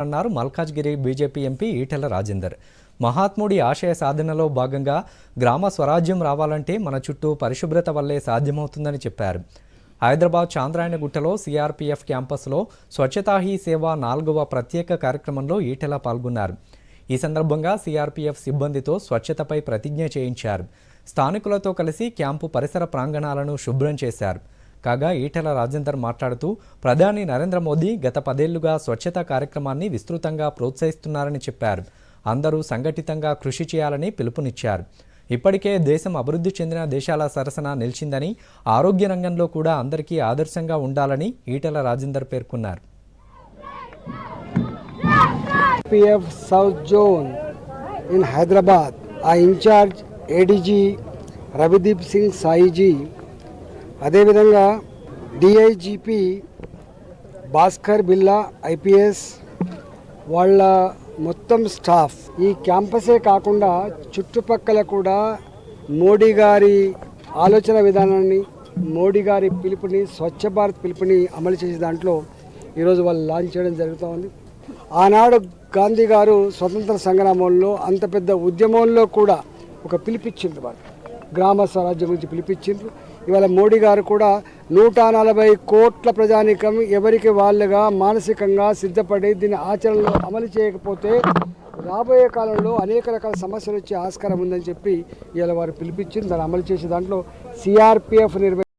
అన్నారు Malkajgiri BJP MP Etela Rajender. మహాత్ముడి ఆశయ సాధనలో భాగంగా గ్రామ స్వరాజ్యం రావాలంటే మన చుట్టూ పరిశుభ్రత వల్లే సాధ్యమవుతుందని చెప్పారు. హైదరాబాద్ చాంద్రాయణగుట్టలో సిఆర్పీఎఫ్ క్యాంపస్లో స్వచ్ఛతా హీ సేవ నాలుగవ ప్రత్యేక కార్యక్రమంలో ఈటెల పాల్గొన్నారు. ఈ సందర్భంగా సిఆర్పీఎఫ్ సిబ్బందితో స్వచ్ఛతపై ప్రతిజ్ఞ చేయించారు. స్థానికులతో కలిసి క్యాంపు పరిసర ప్రాంగణాలను శుభ్రం చేశారు. కాగా ఈటెల రాజేందర్ మాట్లాడుతూ ప్రధాని నరేంద్ర మోదీ గత పదేళ్ళుగా స్వచ్ఛత కార్యక్రమాన్ని విస్తృతంగా ప్రోత్సహిస్తున్నారని చెప్పారు. అందరూ సంఘటితంగా కృషి చేయాలని పిలుపునిచ్చారు. ఇప్పటికే దేశం అభివృద్ధి చెందిన దేశాల సరసన నిలిచిందని ఆరోగ్య రంగంలో కూడా అందరికీ ఆదర్శంగా ఉండాలని ఈటెల రాజేందర్ పేర్కొన్నారు. PF south zone in Hyderabad ఆ ఇన్ఛార్జ్ ఏడీజీ రవిదీప్ సింగ్ సాయిజీ అదేవిధంగా డిఐజీపీ భాస్కర్ బిల్లా ఐపీఎస్ వాళ్ళ మొత్తం స్టాఫ్. ఈ క్యాంపసే కాకుండా చుట్టుపక్కల కూడా మోడీ గారి ఆలోచన విధానాన్ని మోడీ గారి పిలుపుని స్వచ్ఛ భారత్ పిలుపుని అమలు చేసే దాంట్లో ఈరోజు వాళ్ళు లాంచ్ చేయడం జరుగుతూ ఉంది. ఆనాడు గాంధీ గారు స్వతంత్ర సంగ్రామంలో అంత పెద్ద ఉద్యమంలో కూడా ఒక పిలిపిచ్చింది వాళ్ళు గ్రామ స్వరాజ్యం గురించి పిలిపించిండ్రు. ఇవాళ మోడీ గారు కూడా నూట నలభై కోట్ల ప్రజానీకం ఎవరికి వాళ్ళుగా మానసికంగా సిద్ధపడి దీన్ని ఆచరణలో అమలు చేయకపోతే రాబోయే కాలంలో అనేక రకాల సమస్యలు వచ్చే ఆస్కారం ఉందని చెప్పి ఇవాళ వారు పిలిపించింది దాన్ని అమలు చేసే దాంట్లో సిఆర్పిఎఫ్ నిర్వహి